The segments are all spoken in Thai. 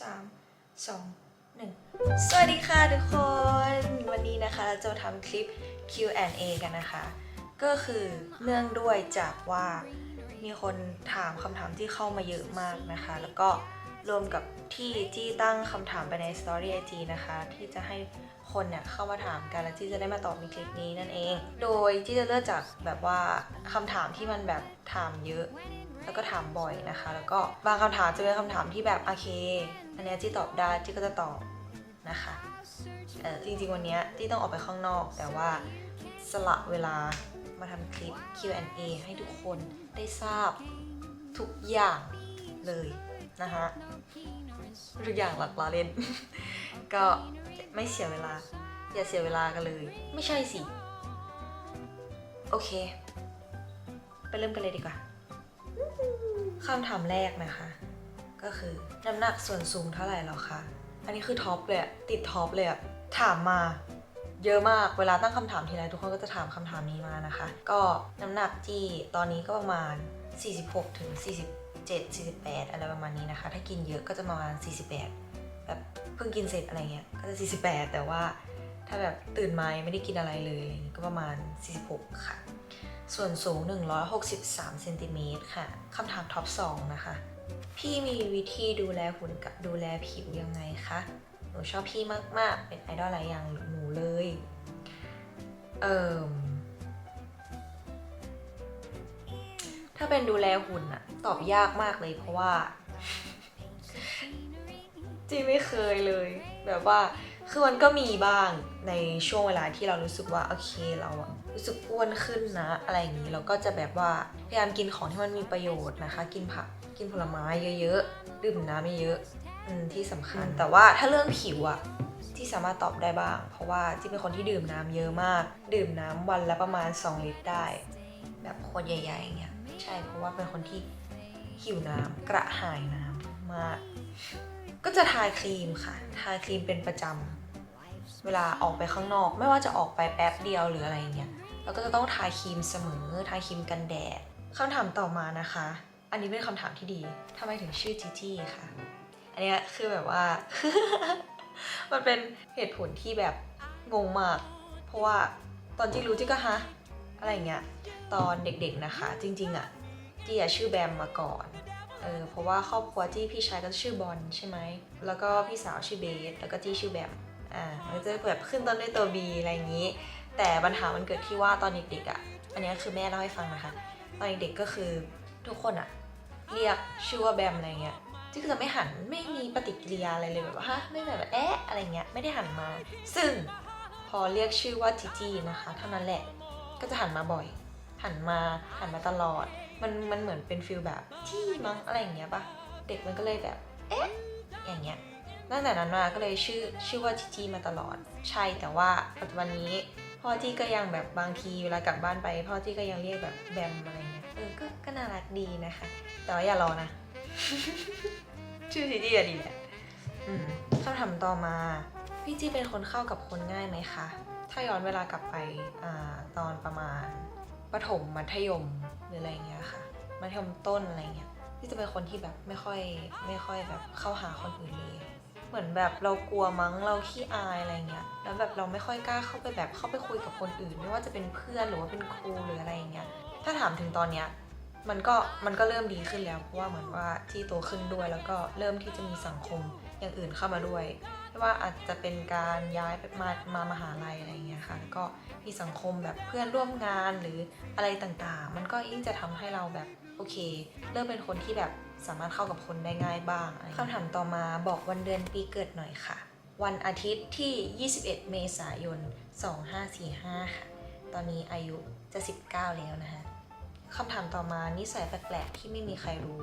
สามสองหนึ่งสวัสดีค่ะทุกคน วันนี้นะคะเราจะทำคลิป Q&A กันนะคะ ก็คือเนื่องด้วยจากว่ามีคนถามคำถามที่เข้ามาเยอะมากนะคะ แล้วก็รวมกับที่ที่ตั้งคำถามไปใน Story IG นะคะ ที่จะให้คนเนี่ยเข้ามาถามกันแล้วที่จะได้มาตอบในคลิปนี้นั่นเอง โดยที่จะเลือกจากแบบว่าคำถามที่มันแบบถามเยอะ แล้วก็ถามบ่อยนะคะ แล้วก็บางคำถามจะเป็นคำถามที่แบบโอเค อันเนี้ยที่ตอบได้ที่ก็จะตอบนะคะเออจริงๆวันเนี้ยที่ต้องออกไปข้างนอก แต่ว่าสละเวลามาทำคลิป Q&A ให้ทุกคนได้ทราบทุกอย่างเลยนะคะทุกอย่างหลักล้อเล่น ก็ไม่เสียเวลา อย่าเสียเวลากันเลย ไม่ใช่สิ โอเค ไปเริ่มกันเลยดีกว่าคำถามแรกนะคะ ก็คือ น้ำหนักส่วนสูงเท่าไหร่แล้วคะอันนี้คือท็อปเลยติดท็อปเลยถามมาเยอะมากเวลาตั้งคำถามทีไรทุกคนก็จะถามคำถามนี้มานะคะ ก็น้ำหนักที่ตอนนี้ก็ประมาณ 46ถึง47 48 อะไรประมาณนี้นะคะ ถ้ากินเยอะก็จะประมาณ 48 แบบเพิ่งกินเสร็จอะไรเงี้ยก็จะ 48 แต่ว่าถ้าแบบตื่นมาไม่ได้กินอะไรเลยก็ประมาณ 46 ค่ะ ส่วนสูง 163เซนติเมตรค่ะคำถามท็อป 2 นะคะ พี่มีวิธีดูแลหุ่นกับดูแลผิวยังไงคะ หนูชอบพี่มาก ๆ เป็นไอดอลหลายอย่างหนูเลย เอ่มถ้าเป็นดูแลหุ่นอะตอบยากมากเลยเพราะว่า จีไม่เคยเลย แบบว่า คือมันก็มีบ้างในช่วงเวลาที่เรารู้สึกว่า โอเคเราอะรู้สึกอ้วนขึ้นนะ อะไรอย่างนี้ เราก็จะแบบว่าพยายามกินของที่มันมีประโยชน์นะคะ กินผัก กินผลไม้เยอะๆ ดื่มน้ำเยอะๆอืมที่สำคัญ แต่ว่าถ้าเรื่องผิวอะที่สามารถตอบได้บ้าง เพราะว่าที่เป็นคนที่ดื่มน้ำเยอะมาก ดื่มน้ำวันละประมาณ 2 ลิตรได้ แบบขวดใหญ่ๆอย่างเงี้ยใช่เพราะว่าเป็นคนที่หิวน้ำกระหายน้ำมาก ก็จะทาครีมค่ะ ทาครีมเป็นประจำเวลาออกไปข้างนอก ไม่ว่าจะออกไปแป๊บเดียวหรืออะไรเงี้ยเราก็จะต้องทาครีมเสมอ ทาครีมกันแดดคำถามต่อมานะคะ อันนี้เป็นคำถามที่ดีทำไมถึงชื่อจีจี้คะ อันเนี้ยคือแบบว่า มันเป็นเหตุผลที่แบบงงมาก เพราะว่าตอนที่รู้จี้ก็ฮะ อะไรเงี้ย ตอนเด็กๆนะคะ จริงๆอะจี้อะชื่อแบมมาก่อน เออ เพราะว่าครอบครัวที่พี่ชายก็ชื่อบอลใช่ไหม แล้วก็พี่สาวชื่อเบส แล้วก็จี้ชื่อแบม อ่า มันจะแบบขึ้นต้นด้วยตัว B อะไรอย่างนี้ แต่ปัญหามันเกิดที่ว่าตอนเด็กๆอะ่ะอันนี้คือแม่เล่าให้ฟังนะคะ ตอนเด็กๆก็คือ ทุกคนอะเรียกชื่อว่าแบมอะไรเงี้ยจี้ก็จะไม่หันไม่มีปฏิกิริยาอะไรเลยแบบว่าฮะไม่แบบแอะอะไรเงี้ยไม่ได้หันมา ซึ่งพอเรียกชื่อว่าจีจีนะคะเท่านั้นแหละก็จะหันมาบ่อย หันมาหันมาตลอด มันมันเหมือนเป็นฟิลแบบที่มั้งอะไรอย่างเงี้ยปะเด็กมันก็เลยแบบเอ๊ะอย่างเงี้ยตั้งแต่นั้นมาก็เลยชื่อชื่อว่าจีจีมาตลอด ใช่แต่ว่าปัจจุบันนี้พ่อจี้ก็ยังแบบบางทีเวลากลับบ้านไป พ่อจี้ก็ยังเรียกแบบแบมอะไรเงี้ย เออ ก็ ก็น่ารักดีนะคะ แต่ว่าอย่ารอนะ ชื่อจีจี้อะดีแหละอืมคำถามต่อมา พี่จี้เป็นคนเข้ากับคนง่ายไหมคะ ถ้าย้อนเวลากลับไปอ่าตอนประมาณประถมมัธยมหรืออะไรเงี้ยค่ะ มัธยมต้นอะไรเงี้ยที่จะเป็นคนที่แบบไม่ค่อยไม่ค่อยแบบเข้าหาคนอื่นเลย เหมือนแบบเรากลัวมั้งเราขี้อายอะไรเงี้ย แล้วแบบเราไม่ค่อยกล้าเข้าไปแบบเข้าไปคุยกับคนอื่น ไม่ว่าจะเป็นเพื่อนหรือว่าเป็นครูหรืออะไรเงี้ย ถ้าถามถึงตอนเนี้ยมันก็มันก็เริ่มดีขึ้นแล้วเพราะว่าเหมือนว่าที่โตขึ้นด้วยแล้วก็เริ่มที่จะมีสังคมอย่างอื่นเข้ามาด้วยไม่ว่าอาจจะเป็นการย้ายไปมามามหาลัยอะไรเงี้ยค่ะแล้วก็มีสังคมแบบเพื่อนร่วมงานหรืออะไรต่างๆ มันก็ยิ่งจะทำให้เราแบบโอเค เริ่มเป็นคนที่แบบสามารถเข้ากับคนได้ง่ายบ้างอะคำถามต่อมาบอกวันเดือนปีเกิดหน่อยค่ะ วันอาทิตย์ที่ 21 เมษายน 2545 ค่ะ ตอนนี้อายุจะ 19 แล้วนะคะ คำถามต่อมานิสัยแปลกๆที่ไม่มีใครรู้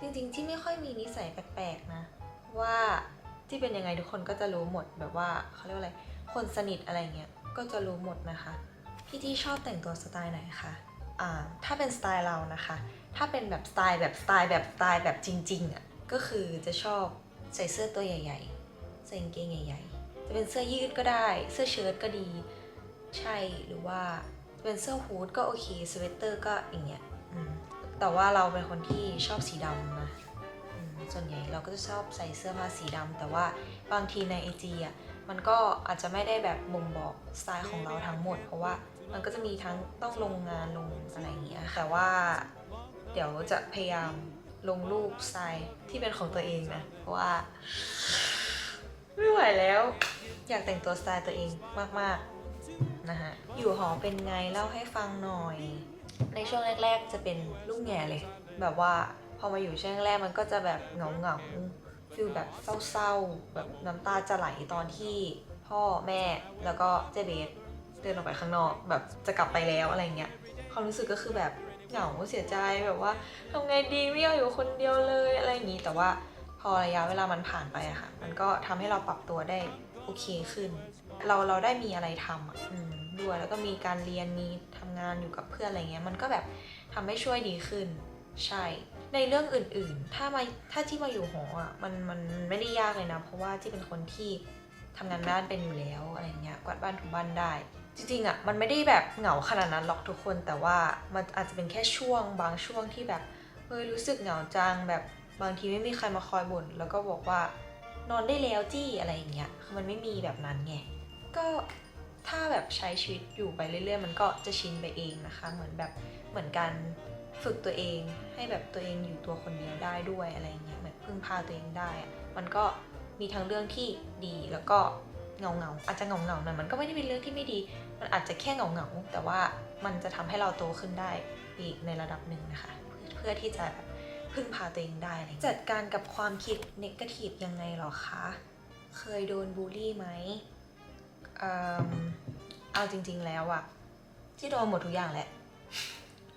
จริงๆที่ไม่ค่อยมีนิสัยแปลกๆนะ ว่าที่เป็นยังไงทุกคนก็จะรู้หมดแบบว่าเขาเรียกว่าอะไรคนสนิทอะไรเงี้ยก็จะรู้หมดนะคะ พี่ที่ชอบแต่งตัวสไตล์ไหนคะอ่าถ้าเป็นสไตล์เรานะคะ ถ้าเป็นแบบสไตล์แบบสไตล์แบบสไตล์แบบจริงๆอะก็คือจะชอบใส่เสื้อตัวใหญ่ ๆ ใส่กางเกงใหญ่ ๆ จะเป็นเสื้อยืดก็ได้ เสื้อเชิ้ตก็ดี ใช่หรือว่าเป็นเสื้อฮูดก็โอเคสเวตเตอร์ก็อย่างเงี้ยแต่ว่าเราเป็นคนที่ชอบสีดำนะส่วนใหญ่เราก็จะชอบใส่เสื้อผ้าสีดำแต่ว่าบางทีในไอจีอะมันก็อาจจะไม่ได้แบบบ่งบอกสไตล์ของเราทั้งหมด เพราะว่ามันก็จะมีทั้งต้องลงงานลงอะไรอย่างเงี้ยแต่ว่าเดี๋ยวจะพยายามลงรูปสไตล์ที่เป็นของตัวเองนะเพราะว่า ไม่ไหวแล้ว อยากแต่งตัวสไตล์ตัวเองมาก ๆ นะฮะ อยู่หอเป็นไงเล่าให้ฟังหน่อย ในช่วงแรก ๆ จะเป็นลูกแง่เลย แบบว่าพอมาอยู่ช่วงแรกมันก็จะแบบเหงาเหงาๆฟิลแบบเศร้าๆ แบบน้ำตาจะไหลตอนที่พ่อแม่แล้วก็เจเบสเดินออกไปข้างนอกแบบจะกลับไปแล้วอะไรเงี้ยความรู้สึกก็คือแบบเหงาเสียใจแบบว่าทำไงดีไม่อยากอยู่คนเดียวเลยอะไรอย่างนี้แต่ว่าพอระยะเวลามันผ่านไปอะค่ะ มันก็ทำให้เราปรับตัวได้โอเคขึ้น เราเราได้มีอะไรทำอะอืมด้วยแล้วก็มีการเรียนมีทำงานอยู่กับเพื่อนอะไรเงี้ยมันก็แบบทำให้ช่วยดีขึ้น ใช่ ในเรื่องอื่นๆ ถ้ามาถ้าที่มาอยู่หออะมันมันไม่ได้ยากเลยนะ เพราะว่าที่เป็นคนที่ทำงานบ้านเป็นอยู่แล้วอะไรเงี้ยกวาดบ้านถูบ้านได้ จริงๆอะมันไม่ได้แบบเหงาขนาดนั้นหรอกทุกคนแต่ว่ามันอาจจะเป็นแค่ช่วงบางช่วงที่แบบเฮ้ยรู้สึกเหงาจังแบบบางทีไม่มีใครมาคอยบ่นแล้วก็บอกว่านอนได้แล้วจี้อะไรอย่างเงี้ยคือมันไม่มีแบบนั้นไง ก็ถ้าแบบใช้ชีวิตอยู่ไปเรื่อยๆ มันก็จะชินไปเองนะคะ เหมือนแบบเหมือนการฝึกตัวเองให้แบบตัวเองอยู่ตัวคนเดียวได้ด้วยอะไรเงี้ยแบบพึ่งพาตัวเองได้ มันก็มีทั้งเรื่องที่ดีแล้วก็เงาเงาๆอาจจะเงาเงาๆหน่อยมันก็ไม่ได้เป็นเรื่องที่ไม่ดี มันอาจจะแค่เงาเงาๆแต่ว่ามันจะทำให้เราโตขึ้นได้อีกในระดับหนึ่งนะคะ เพื่อที่จะแบบพึ่งพาตัวเองได้จัดการกับความคิดเนกาทีฟยังไงหรอคะ เคยโดนบูลลี่ไหม เอิ่มเอาจริง ๆ แล้วอะที่โดนหมดทุกอย่างแหละ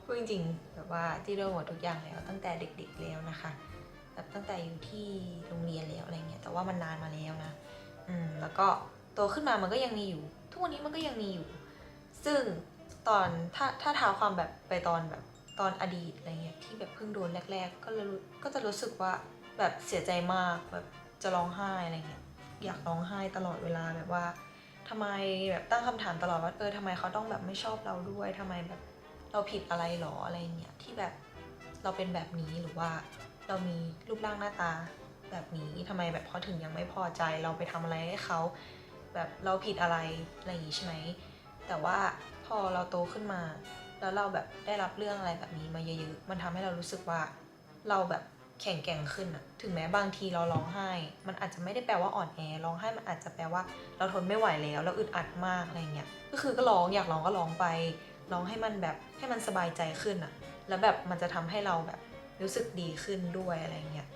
พูดจริงๆแบบว่าที่โดนหมดทุกอย่างแล้ว ตั้งแต่เด็ก ๆแล้วนะคะแบบตั้งแต่อยู่ที่โรงเรียนแล้วอะไรเงี้ยแต่ว่ามันนานมาแล้วนะอืมแล้วก็โตขึ้นมามันก็ยังมีอยู่ ทุกวันนี้มันก็ยังมีอยู่ ซึ่งตอนถ้าถ้าท้าความแบบไปตอนแบบตอนอดีตอะไรเงี้ยที่แบบเพิ่งโดนแรก ๆ ก็เลยรู้ก็จะรู้สึกว่าแบบเสียใจมากแบบจะร้องไห้อะไรเงี้ยอยากร้องไห้ตลอดเวลาแบบว่า ทำไมแบบตั้งคำถามตลอดว่าเออทำไมเขาต้องแบบไม่ชอบเราด้วยทำไมแบบเราผิดอะไรหรออะไรเงี้ยที่แบบเราเป็นแบบนี้หรือว่าเรามีรูปร่างหน้าตาแบบนี้ทำไมแบบเขาถึงยังไม่พอใจเราไปทำอะไรให้เขาแบบเราผิดอะไรอะไรอย่างนี้ใช่ไหมแต่ว่าพอเราโตขึ้นมา แล้วเราแบบได้รับเรื่องอะไรแบบนี้มาเยอะๆมันทำให้เรารู้สึกว่าเราแบบ แข็งแกร่งขึ้นอะถึงแม้บางทีเราร้องไห้ มันอาจจะไม่ได้แปลว่าอ่อนแอ ร้องไห้มันอาจจะแปลว่า เราทนไม่ไหวแล้ว เราอึดอัดมากอะไรเงี้ย ก็คือก็ร้องอยากร้องก็ร้องไป ร้องให้มันแบบให้มันสบายใจขึ้นอะแล้วแบบมันจะทำให้เราแบบรู้สึกดีขึ้นด้วยอะไรเงี้ย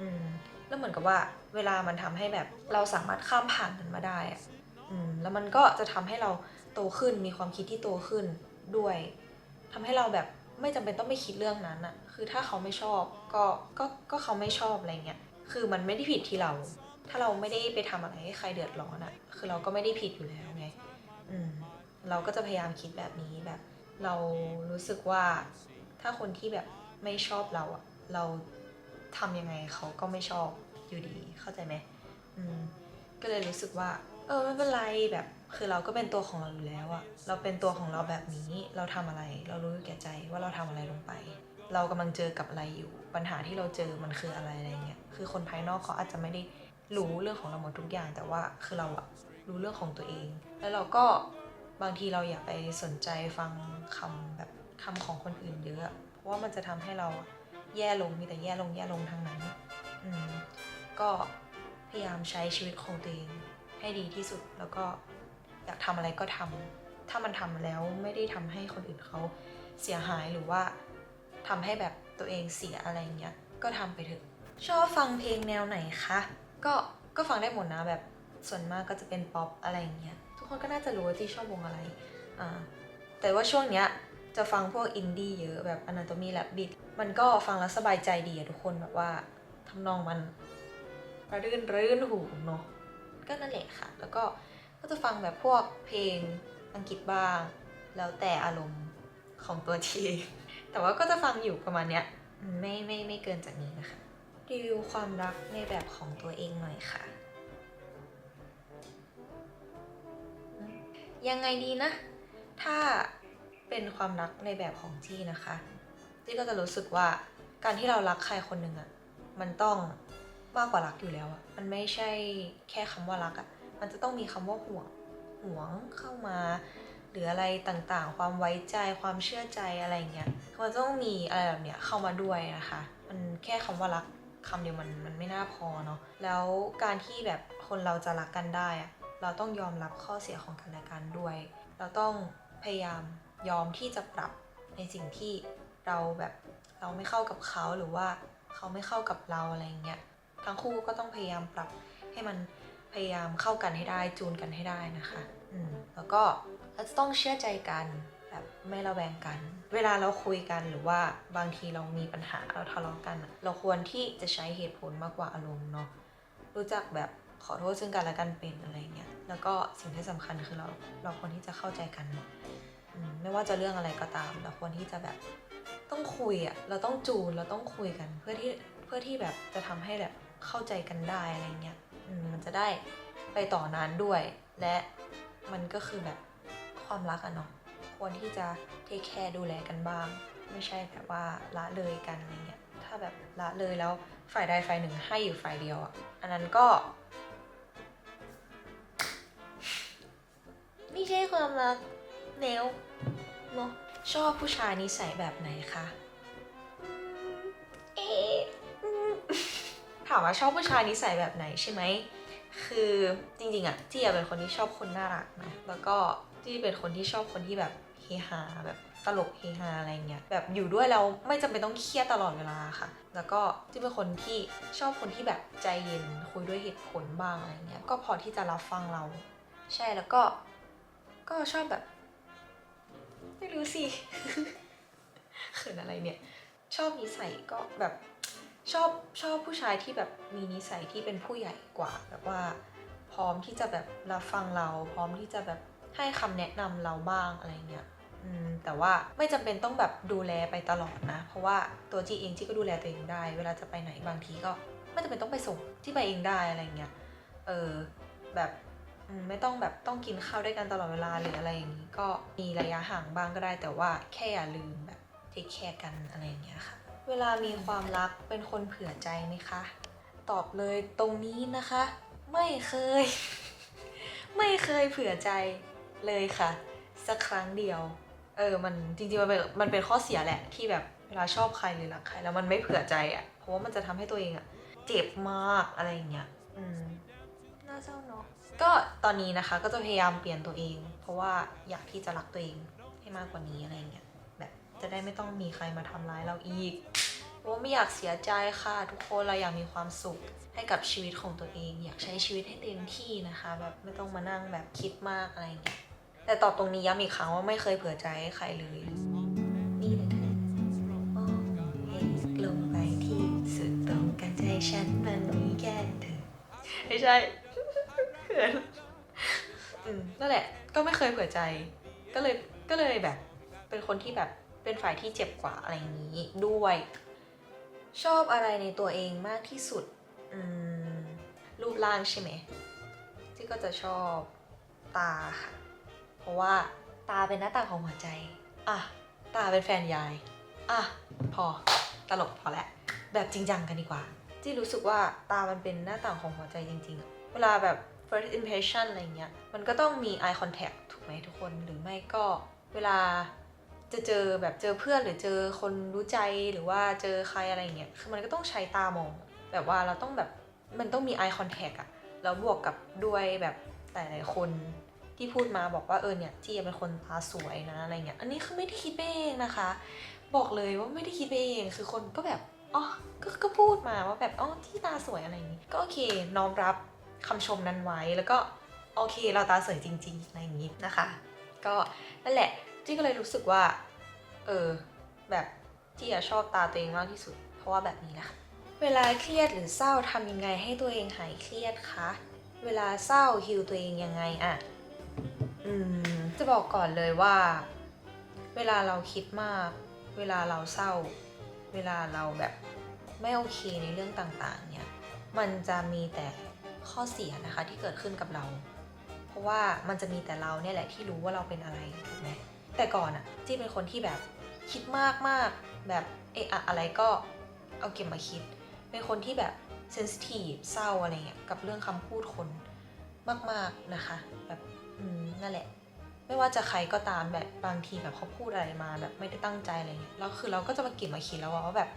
อืม แล้วเหมือนกับว่า เวลามันทำให้แบบเราสามารถข้ามผ่านมันมาได้อะอืม แล้วมันก็จะทำให้เราโตขึ้น มีความคิดที่โตขึ้นด้วยทำให้เราแบบไม่จำเป็นต้องไปคิดเรื่องนั้นอะ คือถ้าเขาไม่ชอบก็ก็ก็เขาไม่ชอบอะไรเงี้ยคือมันไม่ได้ผิดที่เรา ถ้าเราไม่ได้ไปทำอะไรให้ใครเดือดร้อนอะคือเราก็ไม่ได้ผิดอยู่แล้วไงอืมเราก็จะพยายามคิดแบบนี้แบบ เรารู้สึกว่าถ้าคนที่แบบไม่ชอบเราอะเราทำยังไงเขาก็ไม่ชอบอยู่ดีเข้าใจไหมอืมก็เลยรู้สึกว่า เออไม่เป็นไรแบบคือเราก็เป็นตัวของเราอยู่แล้วอะเราเป็นตัวของเราแบบนี้ เราทำอะไร เรารู้อยู่แก่ใจว่าเราทำอะไรลงไป เรากำลังเจอกับอะไรอยู่ ปัญหาที่เราเจอมันคืออะไรอะไรเงี้ยคือคนภายนอกเขาอาจจะไม่ได้รู้เรื่องของเราหมดทุกอย่าง แต่ว่าคือเราอะรู้เรื่องของตัวเอง แล้วเราก็บางทีเราอย่าไปสนใจฟังคำแบบคำของคนอื่นเยอะ เพราะว่ามันจะทำให้เราแย่ลงมีแต่แย่ลงแย่ลงทั้งนั้นอืมก็พยายามใช้ชีวิตของตัวเองให้ดีที่สุดแล้วก็อยากทำอะไรก็ทำถ้ามันทำแล้วไม่ได้ทำให้คนอื่นเขาเสียหายหรือว่า ทำให้แบบตัวเองเสียอะไรเงี้ยก็ทำไปเถอะชอบฟังเพลงแนวไหนคะก็ก็ฟังได้หมดนะแบบส่วนมากก็จะเป็นป๊อปอะไรเงี้ยทุกคนก็น่าจะรู้ว่าที่ชอบวงอะไรอ่าแต่ว่าช่วงเนี้ยจะฟังพวกอินดี้เยอะแบบ Anatomy Rap Beat มันก็ฟังแล้วสบายใจดีอะทุกคนแบบว่าทำนองมันระรื่นรื่นหูเนาะก็นั่นแหละค่ะ แล้วก็ก็จะฟังแบบพวกเพลงอังกฤษบ้าง แล้วแต่อารมณ์ของตัวที แต่ว่าก็จะฟังอยู่ประมาณเนี้ยไม่ไม่ไม่เกินจากนี้นะคะ รีวิวความรักในแบบของตัวเองหน่อยค่ะ ยังไงดีนะ ถ้าเป็นความรักในแบบของจี้นะคะจี้ก็จะรู้สึกว่าการที่เรารักใครคนหนึ่งอะมันต้องมากกว่ารักอยู่แล้วอะมันไม่ใช่แค่คำว่ารักอะมันจะต้องมีคำว่าห่วงห่วงเข้ามาหรืออะไรต่างๆ ความไว้ใจความเชื่อใจอะไรเงี้ย มันต้องมีอะไรแบบเนี้ยเข้ามาด้วยนะคะ มันแค่คำว่ารักคำเดียวมันมันไม่น่าพอเนาะแล้วการที่แบบคนเราจะรักกันได้อะเราต้องยอมรับข้อเสียของกันและกันด้วย เราต้องพยายามยอมที่จะปรับในสิ่งที่เราแบบเราไม่เข้ากับเขาหรือว่าเขาไม่เข้ากับเราอะไรเงี้ยทั้งคู่ก็ต้องพยายามปรับให้มันพยายามเข้ากันให้ได้จูนกันให้ได้นะคะ อืมแล้วก็เราจะต้องเชื่อใจกัน แบบไม่ระแวงกัน เวลาเราคุยกันหรือว่าบางทีเรามีปัญหาเราทะเลาะกัน เราควรที่จะใช้เหตุผลมากกว่าอารมณ์เนาะรู้จักแบบขอโทษซึ่งกันและกันเป็นอะไรเงี้ยแล้วก็สิ่งที่สำคัญคือเราเราควรที่จะเข้าใจกันอืมไม่ว่าจะเรื่องอะไรก็ตาม เราควรที่จะแบบต้องคุยอะเราต้องจูนเราต้องคุยกัน เพื่อที่เพื่อที่แบบจะทำให้แบบเข้าใจกันได้อะไรเงี้ยมันจะได้ไปต่อนานด้วย และมันก็คือแบบความรักอะเนาะ ควรที่จะเทคแคร์ดูแลกันบ้าง ไม่ใช่แบบว่าละเลยกันอะไรเงี้ยถ้าแบบละเลยแล้วฝ่ายใดฝ่ายหนึ่งให้อยู่ฝ่ายเดียวอะอันนั้นก็ ไม่ใช่ความรักแนวเนอะชอบผู้ชายนิสัยแบบไหนคะอืมเอะอืมถามว่าชอบผู้ชายนิสัยแบบไหนใช่ไหม คือจริงๆอะจี้อะเป็นคนที่ชอบคนน่ารักนะ แล้วก็จี้เป็นคนที่ชอบคนที่แบบ เฮฮาแบบตลกเฮฮาอะไรเงี้ยแบบอยู่ด้วยแล้วไม่จำเป็นต้องเครียดตลอดเวลาค่ะ แล้วก็จี้เป็นคนที่ชอบคนที่แบบใจเย็นคุยด้วยเหตุผลบ้างอะไรเงี้ยก็พอที่จะรับฟังเรา ใช่แล้วก็ก็ชอบแบบ ไม่รู้สิเขินอะไรเนี่ย ชอบนิสัยก็แบบชอบชอบผู้ชายที่แบบมีนิสัยที่เป็นผู้ใหญ่กว่าแบบว่า พร้อมที่จะแบบรับฟังเรา พร้อมที่จะแบบให้คำแนะนำเราบ้างอะไรเงี้ย แต่ว่าไม่จำเป็นต้องแบบดูแลไปตลอดนะ เพราะว่าตัวจีเองจีก็ดูแลตัวเองได้ เวลาจะไปไหนบางทีก็ไม่จำเป็นต้องไปส่งที่ไปเองได้อะไรเงี้ย เออแบบไม่ต้องแบบต้องกินข้าวด้วยกันตลอดเวลาหรืออะไรอย่างนี้ก็มีระยะห่างบ้างก็ได้ แต่ว่าแค่อย่าลืมแบบเทคแคร์กันอะไรอย่างเงี้ยค่ะ เวลามีความรักเป็นคนเผื่อใจไหมคะ ตอบเลยตรงนี้นะคะ ไม่เคย ไม่เคยเผื่อใจเลยค่ะ สักครั้งเดียว เออ มันจริงๆ มันเป็นมันเป็นข้อเสียแหละที่แบบเวลาชอบใครหรือรักใครแล้วมันไม่เผื่อใจอะ่ะ เพราะว่ามันจะทำให้ตัวเองอะ่ะ เจ็บมากอะไรอย่างเงี้ย อืม น่าเศร้าเนาะ ก็ตอนนี้นะคะก็จะพยายามเปลี่ยนตัวเอง เพราะว่าอยากที่จะรักตัวเองให้มากกว่านี้อะไรเงี้ย แบบจะได้ไม่ต้องมีใครมาทำร้ายเราอีกเพราะว่าไม่อยากเสียใจค่ะ ทุกคนเราอยากมีความสุขให้กับชีวิตของตัวเอง อยากใช้ชีวิตให้เต็มที่นะคะ แบบไม่ต้องมานั่งแบบคิดมากอะไรเงี้ย แต่ตอบตรงนี้ย้ำอีกครั้งว่าไม่เคยเผื่อใจให้ใครเลย นี่เลยเธอมองให้ลงไปที่สุดตรงกันใจฉันมันมีแค่เธอ ไม่ใช่เขินอืมนั่นแหละ ก็ไม่เคยเผื่อใจ ก็เลยก็เลยแบบ เป็นคนที่แบบเป็นฝ่ายที่เจ็บกว่าอะไรอย่างนี้ด้วย ชอบอะไรในตัวเองมากที่สุด อืมรูปร่างใช่ไหมที่ก็จะชอบตาค่ะเพ ราะว่าตาเป็นหน้าต่างของหัวใจ อะ ตาเป็นแฟนยาย อะ พอ ตลกพอแล้ว แบบจริงจังกันดีกว่า ที่รู้สึกว่าตามันเป็นหน้าต่างของหัวใจจริง ๆ เวลาแบบ first impression อะไรเงี้ย มันก็ต้องมี eye contact ถูกไหมทุกคน หรือไม่ก็เวลาจะเจอแบบเจอเพื่อนหรือเจอคนรู้ใจหรือว่าเจอใครอะไรเงี้ย คือมันก็ต้องใช้ตามอง แบบว่าเราต้องแบบ มันต้องมี eye contact อะแล้วบวกกับด้วยแบบหลายคน ที่พูดมาบอกว่าเออเนี่ยจีเป็นคนตาสวยนะอะไรเงี้ย อันนี้คือไม่ได้คิดไปเองนะคะ บอกเลยว่าไม่ได้คิดไปเองคือคนก็แบบอ๋อก็ก็พูดมาว่าแบบอ๋อที่ตาสวยอะไรอย่างนี้ ก็โอเคน้อมรับคำชมนั้นไว้แล้วก็โอเคเราตาสวยจริงๆอะไรอย่างนี้นะคะ ก็นั่นแหละจี้ก็เลยรู้สึกว่า เออแบบจี้ชอบตาตัวเองมากที่สุด เพราะว่าแบบนี้นะคะเวลาเครียดหรือเศร้าทำยังไงให้ตัวเองหายเครียดคะเวลาเศร้าฮิวตัวเองยังไงอะ อืมจะบอกก่อนเลยว่า เวลาเราคิดมาก เวลาเราเศร้า เวลาเราแบบไม่โอเคในเรื่องต่างๆ เนี่ย มันจะมีแต่ข้อเสียนะคะที่เกิดขึ้นกับเรา เพราะว่ามันจะมีแต่เราเนี่ยแหละที่รู้ว่าเราเป็นอะไรถูกไหมแต่ก่อนอะจี้เป็นคนที่แบบคิดมากมากแบบเอะอะอะไรก็เอาเก็บมาคิด เป็นคนที่แบบเซนซิทีฟเศร้าอะไรเงี้ยกับเรื่องคำพูดคนมาก ๆนะคะ แบบ อืมนั่นแหละ ไม่ว่าจะใครก็ตามแบบบางทีแบบเขาพูดอะไรมาแบบไม่ได้ตั้งใจอะไรเงี้ยแล้วคือเราก็จะมาเก็บมาคิดแล้วว่าแบบ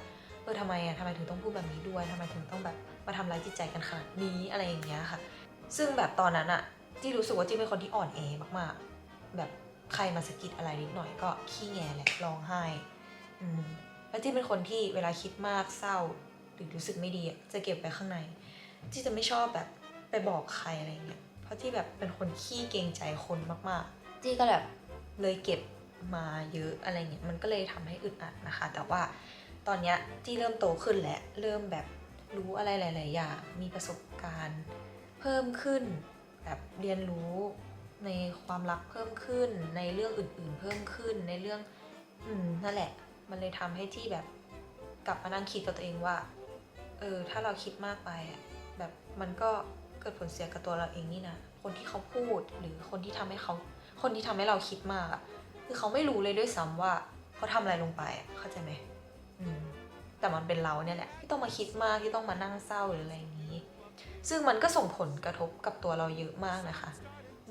เออทำไมอะทำไมถึงต้องพูดแบบนี้ด้วยทำไมถึงต้องแบบมาทำร้ายจิตใจกันขนาดนี้อะไรอย่างเงี้ยค่ะ ซึ่งแบบตอนนั้นอะจี้รู้สึกว่าจี้เป็นคนที่อ่อนแอมากๆ แบบใครมาสะกิดอะไรนิดหน่อยก็ขี้แงแหละร้องไห้อืมแล้วจี้เป็นคนที่เวลาคิดมากเศร้าหรือรู้สึกไม่ดีจะเก็บไว้ข้างในจี้จะไม่ชอบแบบไปบอกใครอะไรเงี้ย ราะจี้แบบเป็นคนขี้เกรงใจคนมากๆจี้ก็แบบเลยเก็บมาเยอะอะไรเงี้ยมันก็เลยทำให้อึดอัดนะคะ แต่ว่าตอนเนี้ยจี้เริ่มโตขึ้นแล้วเริ่มแบบรู้อะไรหลาย ๆ อย่าง มีประสบการณ์เพิ่มขึ้น แบบเรียนรู้ในความรักเพิ่มขึ้น ในเรื่องอื่น ๆ เพิ่มขึ้นในเรื่องอืมนั่นแหละ มันเลยทำให้จี้แบบกลับมานั่งคิดกับตัวเองว่า เออ ถ้าเราคิดมากไปแบบมันก็ เกิดผลเสียกับตัวเราเองนี่นะคนที่เขาพูดหรือคนที่ทำให้เขาคนที่ทำให้เราคิดมากอะคือเขาไม่รู้เลยด้วยซ้ำว่าเขาทำอะไรลงไปเข้าใจไหมอืมแต่มันเป็นเราเนี่ยแหละที่ต้องมาคิดมากที่ต้องมานั่งเศร้าหรืออะไรอย่างนี้ ซึ่งมันก็ส่งผลกระทบกับตัวเราเยอะมากนะคะ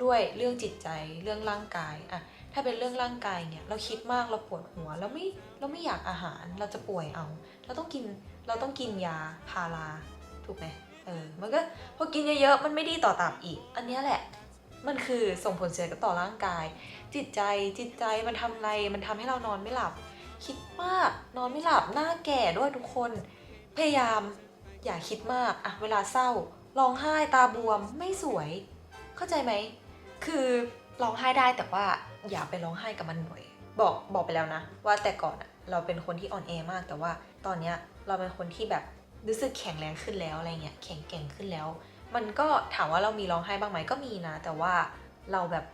ด้วยเรื่องจิตใจเรื่องร่างกายอะถ้าเป็นเรื่องร่างกายเนี่ยเราคิดมากเราปวดหัวเราไม่เราไม่อยากอาหารเราจะป่วยเอา เราต้องกินเราต้องกินยาพาราถูกไหม เออมันก็พอกินเยอะๆมันไม่ดีต่อตับอีก อันนี้แหละ มันคือส่งผลเสียกับต่อร่างกาย จิตใจจิตใจมันทำอะไรมันทำให้เรานอนไม่หลับ คิดมากนอนไม่หลับหน้าแก่ด้วยทุกคน พยายามอย่าคิดมากอะเวลาเศร้าร้องไห้ตาบวมไม่สวย เข้าใจไหม คือร้องไห้ได้แต่ว่าอย่าไปร้องไห้กับมันบ่อย บอกบอกไปแล้วนะ ว่าแต่ก่อนอะเราเป็นคนที่อ่อนแอมากแต่ว่าตอนเนี้ยเราเป็นคนที่แบบ รู้สึกแข็งแรงขึ้นแล้วอะไรเงี้ยแข็งแกร่งขึ้นแล้ว มันก็ถามว่าเรามีร้องไห้บ้างไหมก็มีนะ แต่ว่าเราแบบ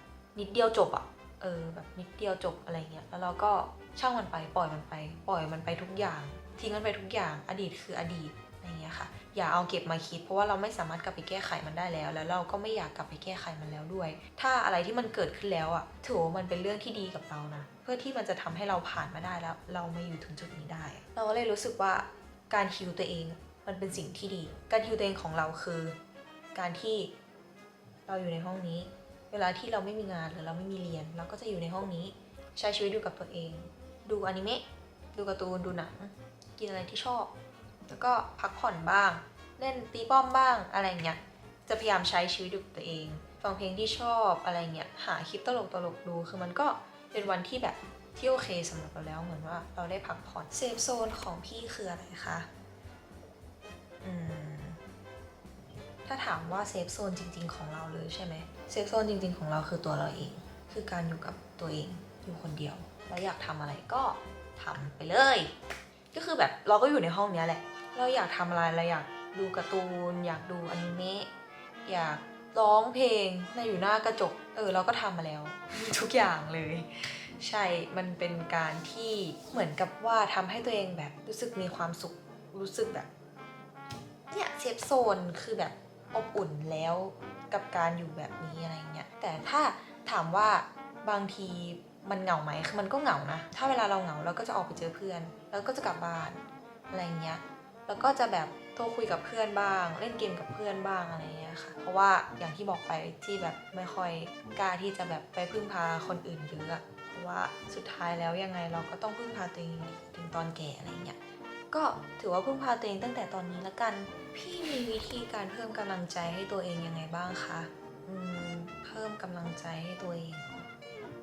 นิดเดียวจบอะเออแบบนิดเดียวจบอะไรเงี้ยแล้วเราก็ช่างมันไปปล่อยมันไป ปล่อยมันไปทุกอย่าง ทิ้งมันไปทุกอย่างอดีตคืออดีตอะไรเงี้ยค่ะ อย่าเอาเก็บมาคิด เพราะว่าเราไม่สามารถกลับไปแก้ไขมันได้แล้ว แล้วเราก็ไม่อยากกลับไปแก้ไขมันแล้วด้วย ถ้าอะไรที่มันเกิดขึ้นแล้วอะถือว่ามันเป็นเรื่องที่ดีกับเรานะเพื่อที่มันจะทำให้เราผ่านมาได้แล้ว เรามาอยู่ถึงจุดนี้ได้ เราก็เลยรู้สึกว่า การฮิวตัวเองมันเป็นสิ่งที่ดี การฮิวตัวเองของเราคือ การที่เราอยู่ในห้องนี้ เวลาที่เราไม่มีงานหรือเราไม่มีเรียน เราก็จะอยู่ในห้องนี้ ใช้ชีวิตอยู่กับตัวเอง ดูอนิเมะดูการ์ตูนดูหนัง กินอะไรที่ชอบ แล้วก็พักผ่อนบ้าง เล่นตีป้อมบ้างอะไรเงี้ยจะพยายามใช้ชีวิตอยู่กับตัวเอง ฟังเพลงที่ชอบอะไรเงี้ยหาคลิปตลกตลกดูคือมันก็เป็นวันที่แบบ ที่โอเคสำหรับเราแล้วเหมือนว่าเราได้พักผ่อนเซฟโซนของพี่คืออะไรคะอืมถ้าถามว่าเซฟโซนจริง ๆ ของเราเลยใช่ไหมเซฟโซนจริง ๆ ของเราคือตัวเราเอง คือการอยู่กับตัวเองอยู่คนเดียว แล้วอยากทำอะไรก็ทำไปเลย ก็คือแบบเราก็อยู่ในห้องเนี้ยแหละ เราอยากทำอะไรเราอยากดูการ์ตูน อยากดูอนิเมะอยากร้องเพลงในอยู่หน้ากระจก เออเราก็ทำมาแล้ว ทุกอย่างเลย ใช่ มันเป็นการที่เหมือนกับว่าทำให้ตัวเองแบบรู้สึกมีความสุข รู้สึกแบบ เนี่ยเซฟโซนคือแบบอบอุ่นแล้วกับการอยู่แบบนี้อะไรเงี้ย แต่ถ้าถามว่าบางทีมันเหงาไหมคือมันก็เหงานะ ถ้าเวลาเราเหงาเราก็จะออกไปเจอเพื่อน แล้วก็จะกลับบ้านอะไรเงี้ย แล้วก็จะแบบโทรคุยกับเพื่อนบ้าง เล่นเกมกับเพื่อนบ้างอะไรเงี้ยค่ะ เพราะว่าอย่างที่บอกไปที่แบบไม่ค่อยกล้าที่จะแบบไปพึ่งพาคนอื่นเยอะอะเพราะ ว่าสุดท้ายแล้วยังไงเราก็ต้องพึ่งพาตัวเองถึงตอนแก่อะไรเงี้ยก็ถือว่าพึ่งพาตัวเองตั้งแต่ตอนนี้ละกัน พี่มีวิธีการเพิ่มกำลังใจให้ตัวเองยังไงบ้างคะอืมเพิ่มกำลังใจให้ตัวเอง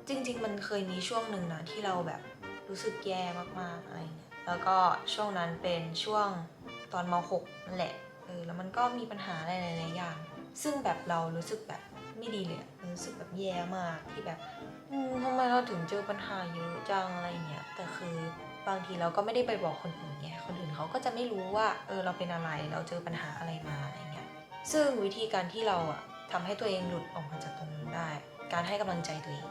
จริง ๆ มันเคยมีช่วงหนึ่งนะที่เราแบบรู้สึกแย่มากๆอะไรเงี้ยแล้วก็ช่วงนั้นเป็นช่วงตอนม .6 นั่นแหละเออแล้วมันก็มีปัญหาหลายๆอย่าง ซึ่งแบบเรารู้สึกแบบไม่ดีเลยอะรู้สึกแบบแย่มากที่แบบ อืมทำไมเราถึงเจอปัญหาเยอะจังอะไรเงี้ยแต่คือบางทีเราก็ไม่ได้ไปบอกคนอื่นไงคนอื่นเขาก็จะไม่รู้ว่าเออเราเป็นอะไรเราเจอปัญหาอะไรมาอะไรเงี้ยซึ่งวิธีการที่เราอะทำให้ตัวเองหลุดออกมาจากตรงนั้นได้ การให้กำลังใจตัวเอง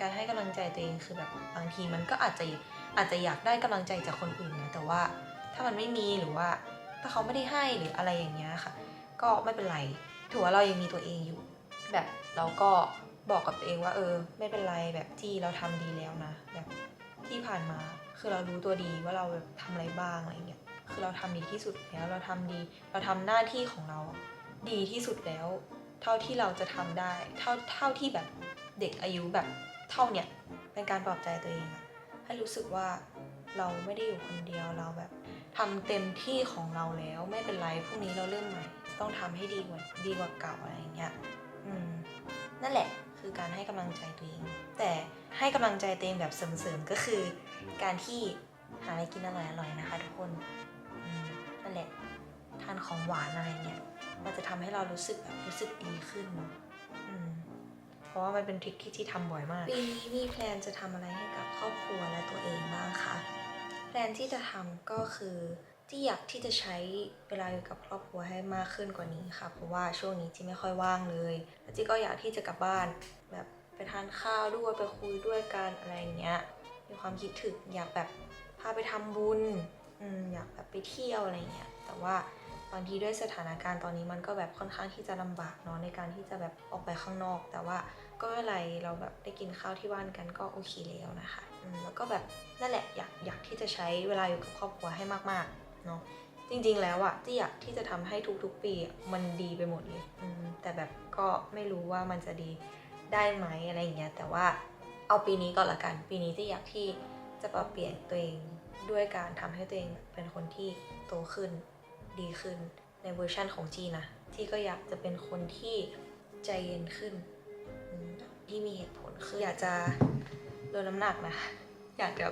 การให้กำลังใจตัวเองคือแบบบางทีมันก็อาจจะอาจจะอยากได้กำลังใจจากคนอื่นนะแต่ว่าถ้ามันไม่มีหรือว่าถ้าเขาไม่ได้ให้หรืออะไรอย่างเงี้ยค่ะ ก็ไม่เป็นไรถือว่าเรายังมีตัวเองอยู่ แบบเราก็ บอกกับตัวเองว่าเออ ไม่เป็นไรแบบที่เราทำดีแล้วนะแบบที่ผ่านมาคือเรารู้ตัวดีว่าเราแบบทำอะไรบ้างอะไรเงี้ยคือเราทำดีที่สุดแล้วเราทำดี เราทำหน้าที่ของเรา ดีที่สุดแล้ว เท่าที่เราจะทำได้ เท่าเท่าที่แบบเด็กอายุแบบเท่าเนี้ยเป็นการปลอบใจตัวเองอะให้รู้สึกว่าเราไม่ได้อยู่คนเดียวเราแบบทำเต็มที่ของเราแล้วไม่เป็นไรพรุ่งนี้เราเริ่มใหม่ ต้องทำให้ดีกว่าดีกว่าเก่าอะไรเงี้ยอืมนั่นแหละ คือการให้กำลังใจตัวเอง แต่ให้กำลังใจตัวเองแบบเสริมๆก็คือ การที่หาอะไรกินอร่อยๆนะคะ ทุกคนนั่นแหละทานของหวานอะไรเงี้ยมันจะทำให้เรารู้สึกแบบรู้สึกดีขึ้นเนาะเพราะว่ามันเป็นทริคที่ที่ทำบ่อยมากปีนี้มีแพลนจะทำอะไรให้กับครอบครัวและตัวเองบ้างคะแพลนที่จะทำก็คือ ที่อยากที่จะใช้เวลาอยู่กับครอบครัวให้มากขึ้นกว่านี้ค่ะ เพราะว่าช่วงนี้จีไม่ค่อยว่างเลยแล้วจีก็อยากที่จะกลับบ้านแบบไปทานข้าวด้วยไปคุยด้วยกันอะไรอย่างเงี้ยมีความคิดถึงอยากแบบพาไปทำบุญอืมอยากแบบไปเที่ยวอะไรเงี้ยแต่ว่าบางทีด้วยสถานการณ์ตอนนี้มันก็แบบค่อนข้างที่จะลำบากเนาะในการที่จะแบบออกไปข้างนอก แต่ว่าก็ไม่เป็นไรเราแบบได้กินข้าวที่บ้านกันก็โอเคแล้วนะคะอืมแล้วก็แบบนั่นแหละอยากอยากที่จะใช้เวลาอยู่กับครอบครัวให้มากๆ เนาะจริงๆแล้วอะที่อยากที่จะทำให้ทุกๆ ปีมันดีไปหมดเลยแต่แบบก็ไม่รู้ว่ามันจะดีได้ไหมอะไรอย่างเงี้ยแต่ว่าเอาปีนี้ก่อนละกัน ปีนี้ที่อยากที่จะปรับเปลี่ยนตัวเองด้วยการทำให้ตัวเองเป็นคนที่โตขึ้นดีขึ้นในเวอร์ชั่นของจีนะที่ก็อยากจะเป็นคนที่ใจเย็นขึ้นที่มีเหตุผลคืออยากจะลดน้ำหนักนะ อยากจะ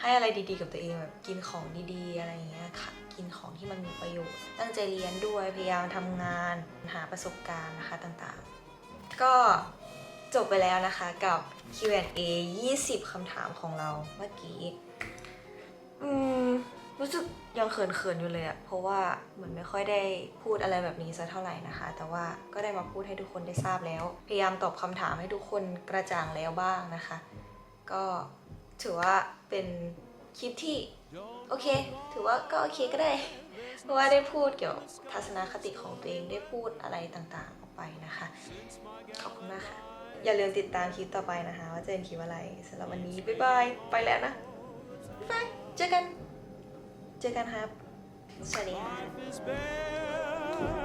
ให้อะไรดีๆ กับตัวเองแบบกินของดีๆ อะไรอย่างเงี้ยค่ะกินของที่มันมีประโยชน์ ตั้งใจเรียนด้วยพยายามทำงานหาประสบการณ์นะคะต่างๆ ก็จบไปแล้วนะคะกับ Q&A 20 คำถามของเราเมื่อกี้ อืม รู้สึกยังเขินๆอยู่เลยอะเพราะว่าเหมือนไม่ค่อยได้พูดอะไรแบบนี้สักเท่าไหร่นะคะ แต่ว่าก็ได้มาพูดให้ทุกคนได้ทราบแล้ว พยายามตอบคำถามให้ทุกคนกระจ่างแล้วบ้างนะคะ ก็ ถือว่าเป็นคลิปที่โอเค ถือว่าก็โอเคก็ได้ เพราะว่าได้พูดเกี่ยวกับทัศนคติของตัวเองได้พูดอะไรต่างๆออกไปนะคะ ขอบคุณมากค่ะ อย่าลืมติดตามคลิปต่อไปนะคะ ว่าจะเป็นคลิปอะไรสำหรับวันนี้บ๊ายบายไปแล้วนะบ๊ายบายเจอกัน เจอกันครับสวัสดีค่ะ